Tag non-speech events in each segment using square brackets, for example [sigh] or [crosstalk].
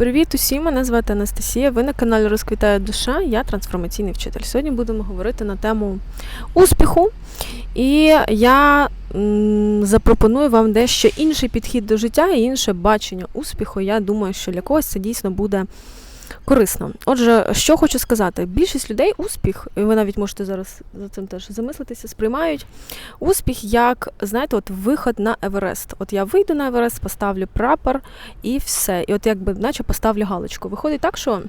Привіт усім! Мене звати Анастасія. Ви на каналі Розквітає душа. Я трансформаційний вчитель. Сьогодні будемо говорити на тему успіху. І я запропоную вам дещо інший підхід до життя і інше бачення успіху. Я думаю, що для когось це дійсно буде корисно. Отже, що хочу сказати: більшість людей успіх, і ви навіть можете зараз за цим теж замислитися, сприймають успіх як, знаєте, от виход на Еверест. От я вийду на Еверест, поставлю прапор і все. І от якби наче поставлю галочку. Виходить так, що.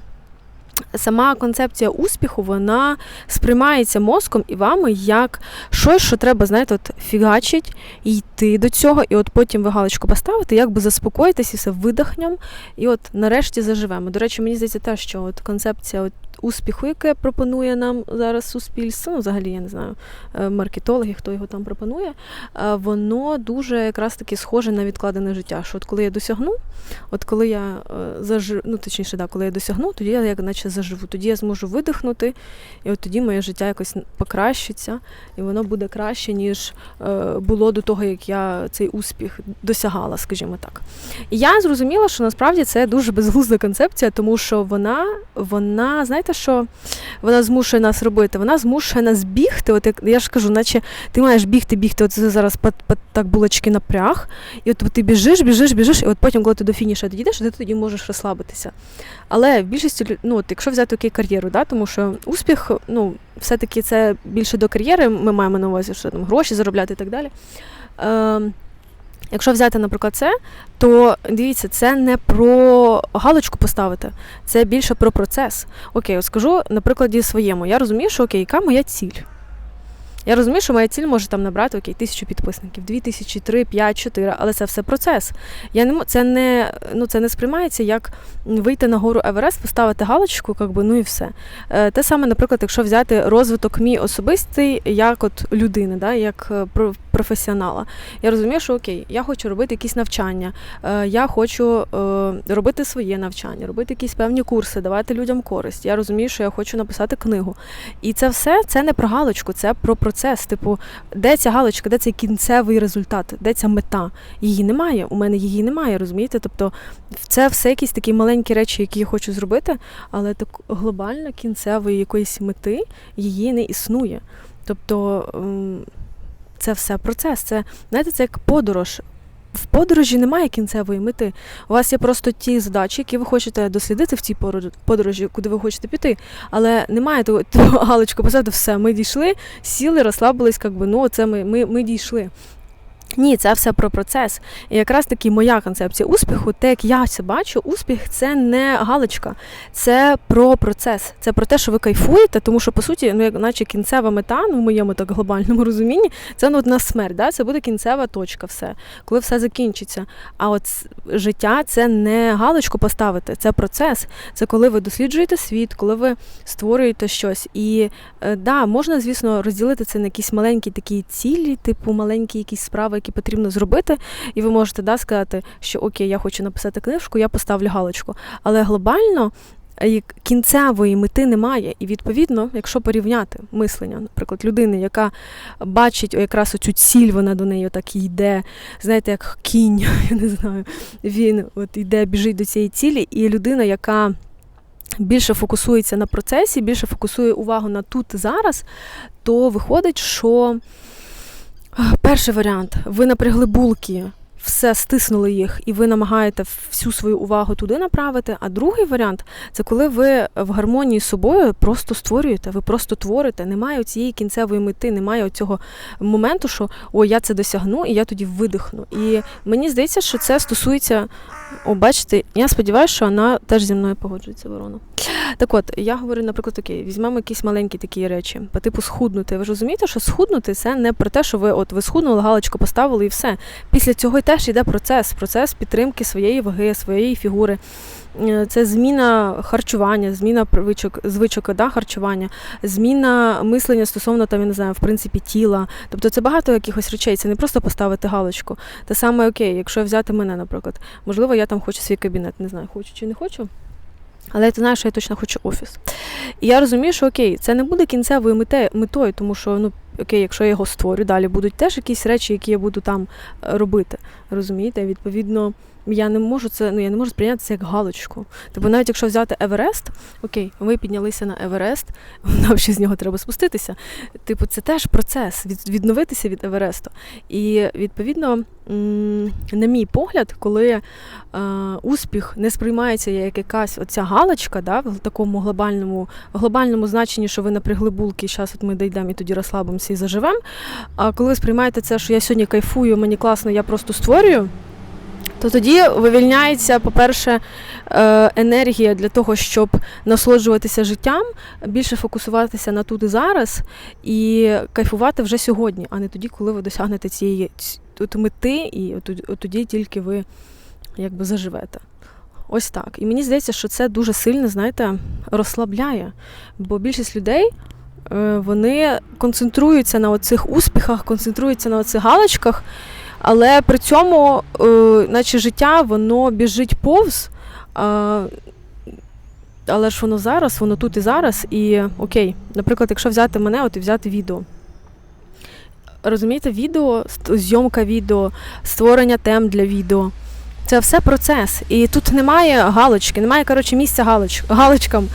Сама концепція успіху вона сприймається мозком і вами як щось, що треба, знаєте, от фігачить йти до цього, і от потім ви галочку поставите, якби заспокоїтесь і все видихнем, і от нарешті заживемо. До речі, мені здається, те, що от концепція от успіху, яке пропонує нам зараз суспільство, ну, взагалі я не знаю, е, маркетологи, хто його там пропонує, е, воно дуже якраз таки схоже на відкладене життя. Що от коли я досягну, от коли я е, заживу, ну точніше, да, коли я досягну, тоді я як наче заживу, тоді я зможу видихнути, і от тоді моє життя якось покращиться, і воно буде краще, ніж було до того, як я цей успіх досягала, скажімо так. І я зрозуміла, що насправді це дуже безглузда концепція, тому що вона, вона, знаєте, що вона змушує нас робити? Вона змушує нас бігти. От я ж кажу, наче ти маєш бігти, бігти. От зараз так булочки напряг, і от, ти біжиш, біжиш, біжиш, і от потім, коли ти до фініша дійдеш, ти тоді можеш розслабитися. Але в більшості, ну от якщо взяти окей кар'єру, да, тому що успіх, ну, все-таки це більше до кар'єри, ми маємо на увазі, що там гроші заробляти і так далі. Е, Якщо взяти, наприклад, це, то дивіться, це не про галочку поставити, це більше про процес. Окей, скажу на прикладі своєму. Я розумію, що окей, яка моя ціль? Я розумію, що моя ціль може там набрати окей, тисячу підписників, дві тисячі, три, п'ять, чотири, але це все процес. Я не це не ну це не сприймається як вийти на гору Еверест, поставити галочку, якби, ну і все. Е, те саме, наприклад, якщо взяти розвиток мій особистий, як от людини, да, як е, професіонала. Я розумію, що окей, я хочу робити якісь навчання, е, я хочу робити своє навчання, робити якісь певні курси, давати людям користь. Я розумію, що я хочу написати книгу. І це все це не про галочку, це про процес процес. Типу, де ця галочка, де цей кінцевий результат, де ця мета? Її немає. У мене її немає, розумієте? Тобто це все якісь такі маленькі речі, які я хочу зробити, але так глобально кінцевої якоїсь мети її не існує. Тобто це все процес. Це знаєте, це як подорож в подорожі немає кінцевої мети. У вас є просто ті задачі, які ви хочете дослідити в цій подорожі, куди ви хочете піти. Але немає того, [laughs] того галочку посаду, все, ми дійшли, сіли, розслабились, якби ну це ми, ми, ми дійшли. Ні, це все про процес. І якраз таки моя концепція успіху, те, як я це бачу, успіх це не галочка, це про процес. Це про те, що ви кайфуєте, тому що, по суті, ну, як наче кінцева мета, ну в моєму так глобальному розумінні, це ну, одна смерть. Да? Це буде кінцева точка, все, коли все закінчиться. А от життя це не галочку поставити, це процес. Це коли ви досліджуєте світ, коли ви створюєте щось. І е, да, можна, звісно, розділити це на якісь маленькі такі цілі, типу маленькі якісь справи які потрібно зробити, і ви можете да, сказати, що окей, я хочу написати книжку, я поставлю галочку. Але глобально. Е, кінцевої мети немає, і відповідно, якщо порівняти мислення, наприклад, людини, яка бачить якраз оцю ціль, вона до неї так йде, знаєте, як кінь, [laughs] я не знаю, він от йде, біжить до цієї цілі, і людина, яка більше фокусується на процесі, більше фокусує увагу на тут зараз, то виходить, що Перший варіант. Ви напрягли булки, все стиснули їх, і ви намагаєте всю свою увагу туди направити. А другий варіант це коли ви в гармонії з собою просто створюєте, ви просто творите. Немає цієї кінцевої мети, немає цього моменту, що о, я це досягну, і я тоді видихну. І мені здається, що це стосується. О, бачите, я сподіваюся, що вона теж зі мною погоджується, ворона. Так от, я говорю, наприклад, окей, візьмемо якісь маленькі такі речі, по типу схуднути. Ви ж розумієте, що схуднути це не про те, що ви от ви схуднули, галочку поставили і все. Після цього й теж йде процес, процес підтримки своєї ваги, своєї фігури. Е, це зміна харчування, зміна привичок, звичок да, харчування, зміна мислення стосовно там, я не знаю, в принципі, тіла. Тобто це багато якихось речей, це не просто поставити галочку. Те саме окей, якщо взяти мене, наприклад, можливо, я там хочу свій кабінет, не знаю, хочу чи не хочу. Але ти знаєш, що я точно хочу офіс. І я розумію, що окей, це не буде кінцевою метою, тому що ну, окей, якщо я його створю, далі будуть теж якісь речі, які я буду там е, робити. Розумієте? Відповідно, я не можу це, ну я не можу сприйняти це як галочку. Тобто, навіть якщо взяти Еверест, окей, ви піднялися на Еверест, [laughs] нам ще з нього треба спуститися. Типу, це теж процес від, відновитися від Евересту. І відповідно, на мій погляд, коли е, успіх не сприймається як якась оця галочка, да, в такому глобальному, глобальному значенні, що ви напрягли булки, зараз от ми дійдемо і тоді розслабимося і заживемо. А коли ви сприймаєте це, що я сьогодні кайфую, мені класно, я просто створюю. То тоді вивільняється, по-перше, е, енергія для того, щоб насолоджуватися життям, більше фокусуватися на тут і зараз і кайфувати вже сьогодні, а не тоді, коли ви досягнете цієї мети, і тоді тільки ви якби заживете. Ось так. І мені здається, що це дуже сильно, знаєте, розслабляє. Бо більшість людей вони концентруються на оцих успіхах, концентруються на оцих галочках, але при цьому, е, наче життя, воно біжить повз. Але ж воно зараз, воно тут і зараз. І окей, наприклад, якщо взяти мене, от і взяти відео. Розумієте, відео, зйомка відео, створення тем для відео. Це все процес. І тут немає галочки, немає, коротше, місця галоч, галочкам.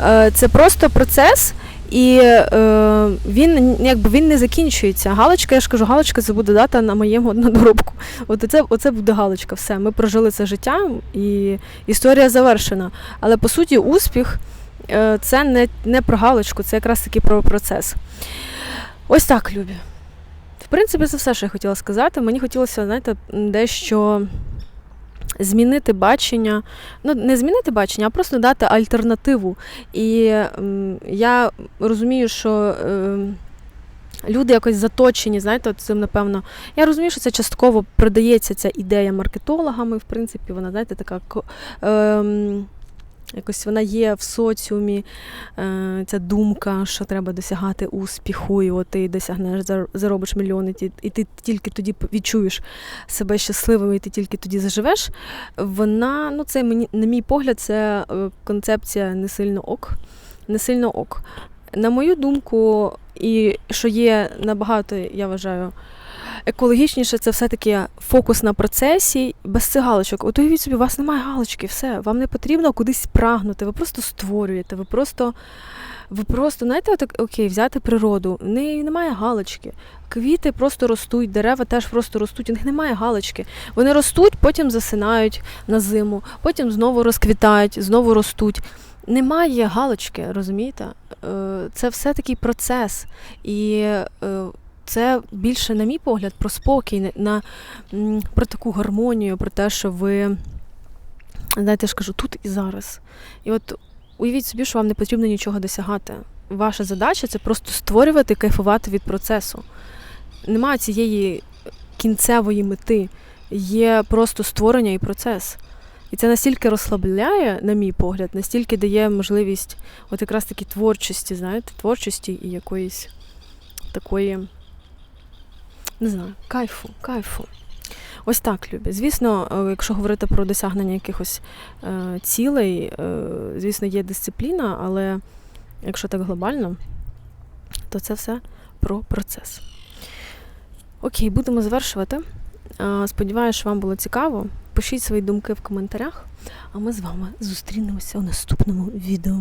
Е, Це просто процес, і е, він якби він не закінчується. Галочка, я ж кажу, галочка це буде дата на моєму на. От оце, оце буде галочка. Все. Ми прожили це життя, і історія завершена. Але по суті, успіх е, це не, не про галочку, це якраз таки про процес. Ось так, Любі. В принципі, це все, що я хотіла сказати. Мені хотілося, знаєте, дещо змінити бачення. Ну, не змінити бачення, а просто дати альтернативу. І м, я розумію, що. М, Люди якось заточені, знаєте, цим, напевно. Я розумію, що це частково продається ця ідея маркетологами, в принципі, вона, знаєте, така ем, якось вона є в соціумі, е, ця думка, що треба досягати успіху, і от ти досягнеш, заробиш мільйони, і ти тільки тоді відчуєш себе щасливим, і ти тільки тоді заживеш. Вона, ну це мені, на мій погляд, це е, концепція не сильно ок. Не сильно ок. На мою думку, і що є набагато, я вважаю, екологічніше, це все-таки фокус на процесі без цих галочок. От уявіть собі, у вас немає галочки, все, вам не потрібно кудись прагнути, ви просто створюєте, ви просто. Ви просто, знаєте, отак, окей, взяти природу, в неї немає галочки. Квіти просто ростуть, дерева теж просто ростуть, у них немає галочки. Вони ростуть, потім засинають на зиму, потім знову розквітають, знову ростуть. Немає галочки, розумієте? Е, Це все такий процес. І е, це більше, на мій погляд, про спокій, на, про таку гармонію, про те, що ви, знаєте, я ж кажу, тут і зараз. І от уявіть собі, що вам не потрібно нічого досягати. Ваша задача це просто створювати, кайфувати від процесу. Немає цієї кінцевої мети, є просто створення і процес. І це настільки розслабляє, на мій погляд, настільки дає можливість от якраз таки творчості, знаєте, творчості і якоїсь такої, не знаю, кайфу, кайфу. Ось так, Любі. Звісно, е, якщо говорити про досягнення якихось е, цілей, е, звісно, є дисципліна, але якщо так глобально, то це все про процес. Окей, будемо завершувати. Сподіваюся, що вам було цікаво. Пишіть свої думки в коментарях, а ми з вами зустрінемося у наступному відео.